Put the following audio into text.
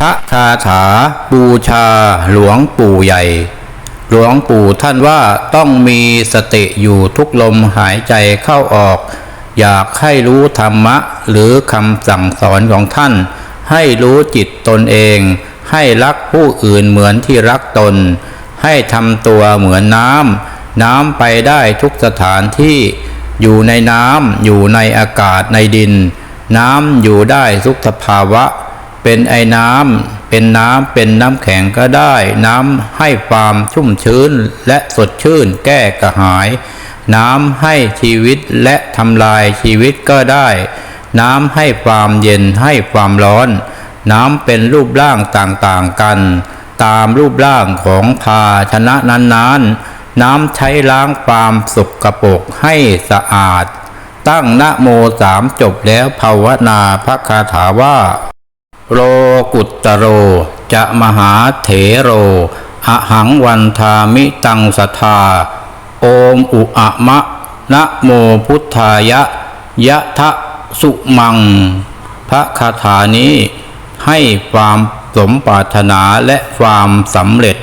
พระคาถาบูชาหลวงปู่ใหญ่ หลวงปู่ท่านว่าต้องมีสติอยู่ทุกลมหายใจเข้าออก อยากให้รู้ธรรมะ หรือคำสั่งสอนของท่าน ให้รู้จิตตนเอง ให้รักผู้อื่นเหมือนที่รักตน ให้ทำตัวเหมือนน้ำน้ำไปได้ทุกสถานที่อยู่ในน้ำอยู่ในอากาศในดิน น้ำอยู่ได้ทุกสภาวะ เป็นไอ้น้ำเป็นน้ำเป็นน้ำแข็งก็ได้ น้ำให้ความชุ่มชื้นและสดชื่นแก้กระหาย น้ำให้ชีวิตและทำลายชีวิตก็ได้ น้ำให้ความเย็นให้ความร้อน น้ำเป็นรูปร่างต่างๆกัน ตามรูปร่างของภาชนะนั้นๆ น้ำใช้ล้างความสกรปรกให้สะอาดตั้งนะโมสามจบแล้วภาวนาพระคาถาว่า โรกุตตโร จะมหาเถโรอหังวันทามิตังสทา โอมอุอะมะนะโมพุทธายะ ยะทะสุมัง พระคาถานี้ให้ความสมปรารถนาและความสำเร็จ